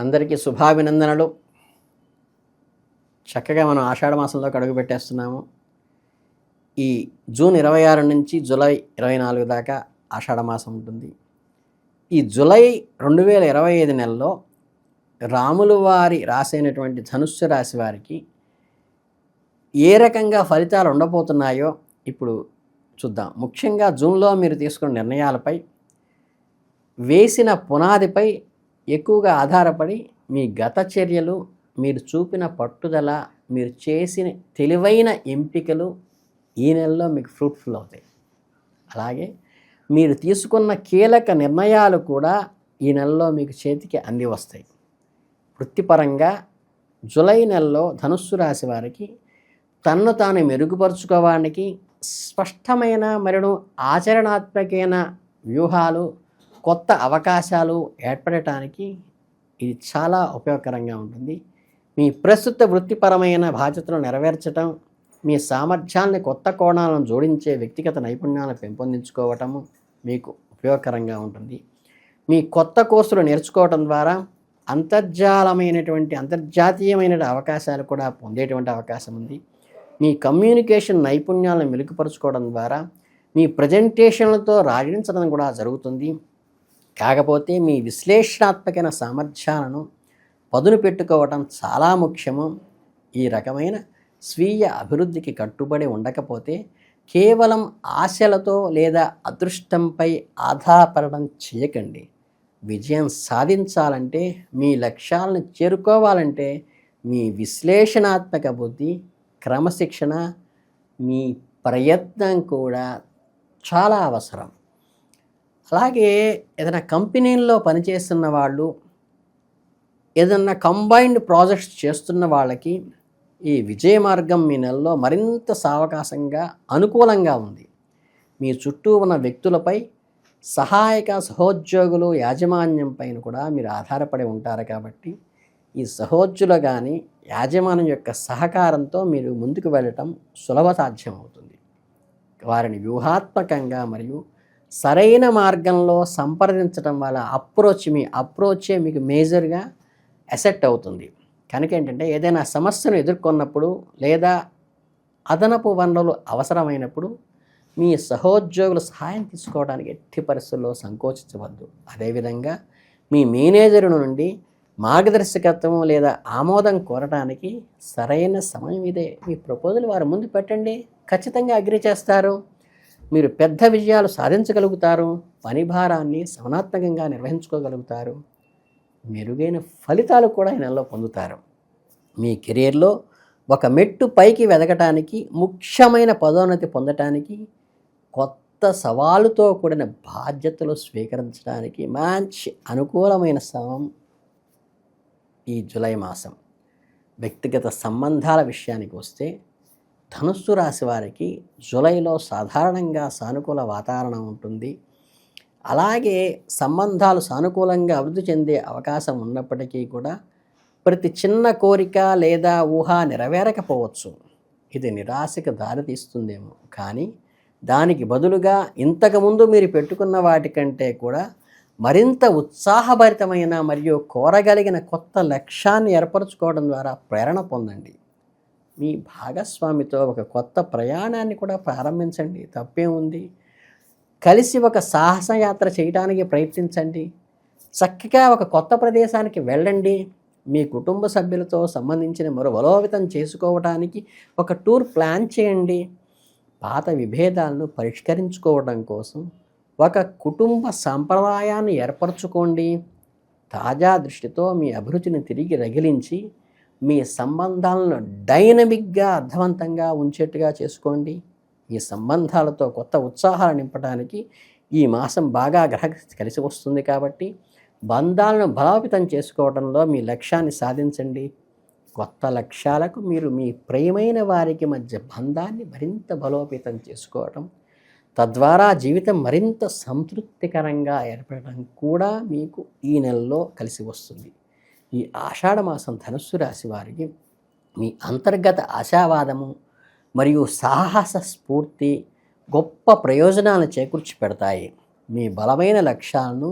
అందరికీ శుభాభినందనలు. చక్కగా మనం ఆషాఢ మాసంలోకి అడుగు పెట్టేస్తున్నాము. ఈ జూన్ ఇరవై ఆరు నుంచి జూలై ఇరవై నాలుగు దాకా ఆషాఢ మాసం ఉంటుంది. ఈ జూలై రెండు వేల ఇరవై ఐదు నెలలో రాములు వారి రాసైనటువంటి ధనుస్సు రాశి వారికి ఏ రకంగా ఫలితాలు ఉండబోతున్నాయో ఇప్పుడు చూద్దాం. ముఖ్యంగా జూన్లో మీరు తీసుకున్న నిర్ణయాలపై వేసిన పునాదిపై ఎక్కువగా ఆధారపడి మీ గత చర్యలు మీరు చూపిన పట్టుదల మీరు చేసిన తెలివైన ఎంపికలు ఈ నెలలో మీకు ఫ్రూట్ఫుల్ అవుతాయి. అలాగే మీరు తీసుకున్న కీలక నిర్ణయాలు కూడా ఈ నెలలో మీకు చేతికి అంది వస్తాయి. వృత్తిపరంగా జూలై నెలలో ధనుస్సు రాశి వారికి తన్ను తాను మెరుగుపరుచుకోవడానికి స్పష్టమైన మరియు ఆచరణాత్మకమైన వ్యూహాలు కొత్త అవకాశాలు ఏర్పడటానికి ఇది చాలా ఉపయోగకరంగా ఉంటుంది. మీ ప్రస్తుత వృత్తిపరమైన బాధ్యతలు నెరవేర్చడం మీ సామర్థ్యాన్ని కొత్త కోణాలను జోడించే వ్యక్తిగత నైపుణ్యాలను పెంపొందించుకోవటము మీకు ఉపయోగకరంగా ఉంటుంది. మీ కొత్త కోర్సులు నేర్చుకోవటం ద్వారా అంతర్జాలమైనటువంటి అంతర్జాతీయమైన అవకాశాలు కూడా పొందేటువంటి అవకాశం ఉంది. మీ కమ్యూనికేషన్ నైపుణ్యాలను మెరుగుపరుచుకోవడం ద్వారా మీ ప్రజెంటేషన్లతో రాణించడం కూడా జరుగుతుంది. కాకపోతే మీ విశ్లేషణాత్మకమైన సామర్థ్యాలను పదును పెట్టుకోవటం చాలా ముఖ్యము. ఈ రకమైన స్వీయ అభివృద్ధికి కట్టుబడి ఉండకపోతే కేవలం ఆశలతో లేదా అదృష్టంపై ఆధారపడడం చేయకండి. విజయం సాధించాలంటే మీ లక్ష్యాలను చేరుకోవాలంటే మీ విశ్లేషణాత్మక బుద్ధి క్రమశిక్షణ మీ ప్రయత్నం కూడా చాలా అవసరం. అలాగే ఏదైనా కంపెనీల్లో పనిచేస్తున్న వాళ్ళు ఏదన్నా కంబైన్డ్ ప్రాజెక్ట్స్ చేస్తున్న వాళ్ళకి ఈ విజయ మార్గం మీ నెలలో మరింత సావకాశంగా అనుకూలంగా ఉంది. మీ చుట్టూ ఉన్న వ్యక్తులపై సహాయక సహోద్యోగులు యాజమాన్యం పైన కూడా మీరు ఆధారపడి ఉంటారు కాబట్టి ఈ సహోద్యులు కానీ యాజమాన్యం యొక్క సహకారంతో మీరు ముందుకు వెళ్ళటం సులభ సాధ్యం అవుతుంది వారిని వ్యూహాత్మకంగా మరియు సరైన మార్గంలో సంప్రదించడం వల్ల అప్రోచ్ మీ అప్రోచే మీకు మేజర్గా అసెట్ అవుతుంది. కనుక ఏంటంటే ఏదైనా సమస్యను ఎదుర్కొన్నప్పుడు లేదా అదనపు వనరులు అవసరమైనప్పుడు మీ సహోద్యోగుల సహాయం తీసుకోవడానికి ఎట్టి పరిస్థితుల్లో సంకోచించవద్దు. అదేవిధంగా మీ మేనేజర్ నుండి మార్గదర్శకత్వం లేదా ఆమోదం కోరడానికి సరైన సమయం ఇదే. మీ ప్రపోజల్ వారి ముందు పెట్టండి. ఖచ్చితంగా అగ్రి చేస్తారు. మీరు పెద్ద విజయాలు సాధించగలుగుతారు పని భారాన్ని సమనాత్మకంగా నిర్వహించుకోగలుగుతారు మెరుగైన ఫలితాలు కూడా ఈ నెలలో పొందుతారు. మీ కెరీర్లో ఒక మెట్టు పైకి వెదగటానికి ముఖ్యమైన పదోన్నతి పొందటానికి కొత్త సవాలుతో కూడిన బాధ్యతలు స్వీకరించడానికి మంచి అనుకూలమైన సమయం ఈ జూలై మాసం. వ్యక్తిగత సంబంధాల విషయానికి వస్తే ధనుస్సు రాశి వారికి జూలైలో సాధారణంగా సానుకూల వాతావరణం ఉంటుంది. అలాగే సంబంధాలు సానుకూలంగా అభివృద్ధి చెందే అవకాశం ఉన్నప్పటికీ కూడా ప్రతి చిన్న కోరిక లేదా ఊహ నెరవేరకపోవచ్చు. ఇది నిరాశకు దారితీస్తుందేమో కానీ దానికి బదులుగా ఇంతకుముందు మీరు పెట్టుకున్న వాటికంటే కూడా మరింత ఉత్సాహభరితమైన మరియు కోరగలిగిన కొత్త లక్ష్యాన్ని ఏర్పరచుకోవడం ద్వారా ప్రేరణ పొందండి. మీ భాగస్వామితో ఒక కొత్త ప్రయాణాన్ని కూడా ప్రారంభించండి. తప్పే ఉంది కలిసి ఒక సాహసయాత్ర చేయడానికి ప్రయత్నించండి. చక్కగా ఒక కొత్త ప్రదేశానికి వెళ్ళండి. మీ కుటుంబ సభ్యులతో సంబంధించిన మరో బలోపేతం చేసుకోవడానికి ఒక టూర్ ప్లాన్ చేయండి. పాత విభేదాలను పరిష్కరించుకోవడం కోసం ఒక కుటుంబ సాంప్రదాయాన్ని ఏర్పరచుకోండి. తాజా దృష్టితో మీ అభిరుచిని తిరిగి రగిలించి మీ సంబంధాలను డైనమిక్గా అర్థవంతంగా ఉంచేట్టుగా చేసుకోండి. ఈ సంబంధాలతో కొత్త ఉత్సాహాలు నింపడానికి ఈ మాసం బాగా గ్రహ కలిసి వస్తుంది కాబట్టి బంధాలను బలోపేతం చేసుకోవడంలో మీ లక్ష్యాన్ని సాధించండి. కొత్త లక్ష్యాలకు మీరు మీ ప్రియమైన వారికి మధ్య బంధాన్ని మరింత బలోపేతం చేసుకోవడం తద్వారా జీవితం మరింత సంతృప్తికరంగా ఏర్పడడం కూడా మీకు ఈ నెలలో కలిసి వస్తుంది. ఈ ఆషాఢ మాసం ధనుస్సు రాశి వారికి మీ అంతర్గత ఆశావాదము మరియు సాహస స్ఫూర్తి గొప్ప ప్రయోజనాలను చేకూర్చి పెడతాయి. మీ బలమైన లక్ష్యాలను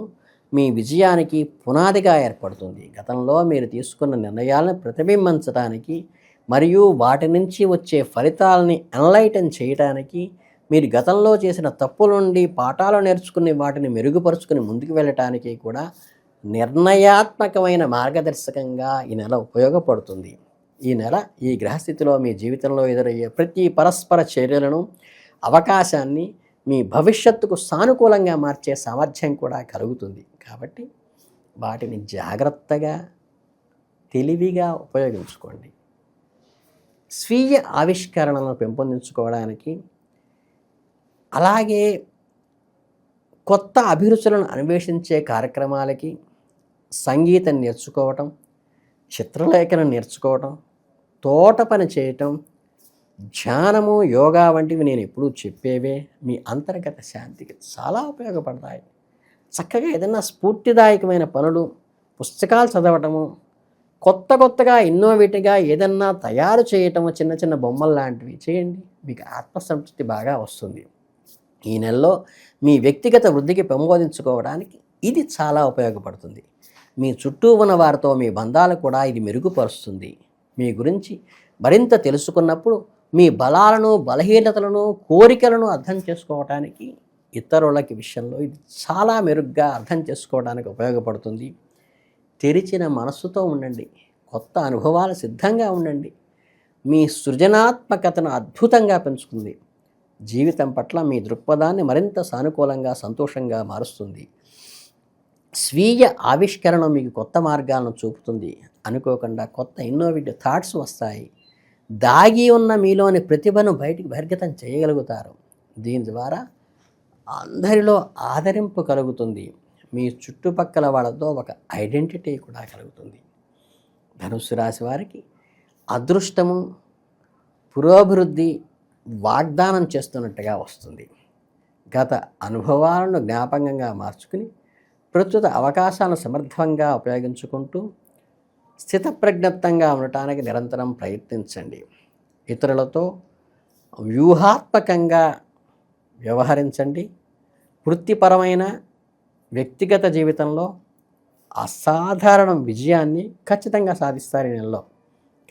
మీ విజయానికి పునాదిగా ఏర్పడుతుంది. గతంలో మీరు తీసుకున్న నిర్ణయాలను ప్రతిబింబించడానికి మరియు వాటి నుంచి వచ్చే ఫలితాలని ఎన్లైటన్ చేయడానికి మీరు గతంలో చేసిన తప్పుల నుండి పాఠాలు నేర్చుకుని వాటిని మెరుగుపరుచుకుని ముందుకు వెళ్ళటానికి కూడా నిర్ణయాత్మకమైన మార్గదర్శకంగా ఈ నెల ఉపయోగపడుతుంది. ఈ నెల ఈ గ్రహస్థితిలో మీ జీవితంలో ఎదురయ్యే ప్రతి పరస్పర చర్యలను అవకాశాన్ని మీ భవిష్యత్తుకు సానుకూలంగా మార్చే సామర్థ్యం కూడా కలుగుతుంది. కాబట్టి వాటిని జాగ్రత్తగా తెలివిగా ఉపయోగించుకోండి. స్వీయ ఆవిష్కరణలను పెంపొందించుకోవడానికి అలాగే కొత్త అభిరుచులను అన్వేషించే కార్యక్రమాలకి సంగీతం నేర్చుకోవటం చిత్రలేఖనం నేర్చుకోవటం తోట పని చేయటం ధ్యానము యోగా వంటివి నేను ఎప్పుడూ చెప్పేవే మీ అంతర్గత శాంతికి చాలా ఉపయోగపడతాయి. చక్కగా ఏదైనా స్ఫూర్తిదాయకమైన పనులు పుస్తకాలు చదవటము కొత్త కొత్తగా ఇన్నోవేటివ్గా ఏదన్నా తయారు చేయటము చిన్న చిన్న బొమ్మలు లాంటివి చేయండి మీకు ఆత్మసంతృప్తి బాగా వస్తుంది. ఈ నెలలో మీ వ్యక్తిగత వృద్ధికి పెంపొందించుకోవడానికి ఇది చాలా ఉపయోగపడుతుంది. మీ చుట్టూ ఉన్న వారితో మీ బంధాలు కూడా ఇది మెరుగుపరుస్తుంది. మీ గురించి మరింత తెలుసుకున్నప్పుడు మీ బలాలను బలహీనతలను కోరికలను అర్థం చేసుకోవటానికి ఇతరులకి విషయంలో ఇది చాలా మెరుగ్గా అర్థం చేసుకోవడానికి ఉపయోగపడుతుంది. తెరిచిన మనస్సుతో ఉండండి. కొత్త అనుభవాలు సిద్ధంగా ఉండండి. మీ సృజనాత్మకతను అద్భుతంగా పెంచుకుంది జీవితం పట్ల మీ దృక్పథాన్ని మరింత సానుకూలంగా సంతోషంగా మారుస్తుంది. స్వీయ ఆవిష్కరణ మీకు కొత్త మార్గాలను చూపుతుంది. అనుకోకుండా కొత్త ఇన్నోవేటివ్ థాట్స్ వస్తాయి. దాగి ఉన్న మీలోని ప్రతిభను బయటికి బహిర్గతం చేయగలుగుతారు. దీని ద్వారా అందరిలో ఆదరింపు కలుగుతుంది. మీ చుట్టుపక్కల వాళ్ళతో ఒక ఐడెంటిటీ కూడా కలుగుతుంది. ధనుస్సు రాశి వారికి అదృష్టము పురోభివృద్ధి వాగ్దానం చేస్తున్నట్టుగా వస్తుంది. గత అనుభవాలను జ్ఞాపకంగా మార్చుకుని ప్రస్తుత అవకాశాలను సమర్థంగా ఉపయోగించుకుంటూ స్థితప్రజ్ఞప్తంగా ఉండటానికి నిరంతరం ప్రయత్నించండి. ఇతరులతో వ్యూహాత్మకంగా వ్యవహరించండి. వృత్తిపరమైన వ్యక్తిగత జీవితంలో అసాధారణ విజయాన్ని ఖచ్చితంగా సాధిస్తారు ఈ నెలలో.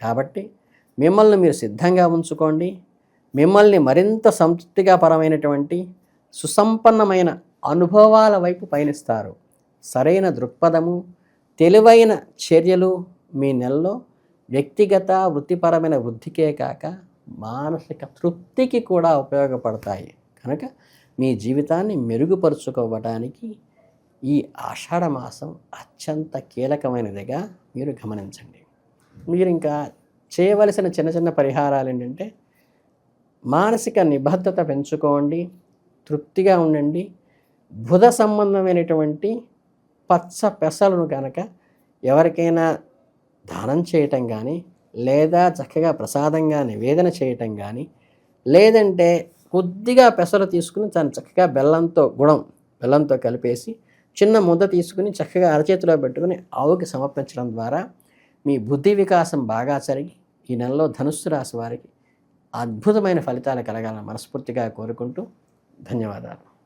కాబట్టి మిమ్మల్ని మీరు సిద్ధంగా ఉంచుకోండి. మిమ్మల్ని మరింత సంతృప్తిగా పరమైనటువంటి సుసంపన్నమైన అనుభవాల వైపు పయనిస్తారు. సరైన దృక్పథము తెలివైన చర్యలు మీ నెలలో వ్యక్తిగత వృత్తిపరమైన వృద్ధికే కాక మానసిక తృప్తికి కూడా ఉపయోగపడతాయి. కనుక మీ జీవితాన్ని మెరుగుపరుచుకోవడానికి ఈ ఆషాఢ మాసం అత్యంత కీలకమైనదిగా మీరు గమనించండి. మీరు ఇంకా చేయవలసిన చిన్న చిన్న పరిహారాలు ఏంటంటే మానసిక నిబద్ధత పెంచుకోండి తృప్తిగా ఉండండి. బుధ సంబంధమైనటువంటి పచ్చ పెసలను కనుక ఎవరికైనా దానం చేయటం కానీ లేదా చక్కగా ప్రసాదంగా నివేదన చేయటం కానీ లేదంటే కొద్దిగా పెసలు తీసుకుని దాన్ని చక్కగా బెల్లంతో గుణం బెల్లంతో కలిపేసి చిన్న ముద్ద తీసుకుని చక్కగా అరచేతిలో పెట్టుకుని ఆవుకి సమర్పించడం ద్వారా మీ బుద్ధి వికాసం బాగా జరిగి ఈ నెలలో ధనుస్సు రాశి వారికి అద్భుతమైన ఫలితాలు కలగాలని మనస్ఫూర్తిగా కోరుకుంటూ ధన్యవాదాలు.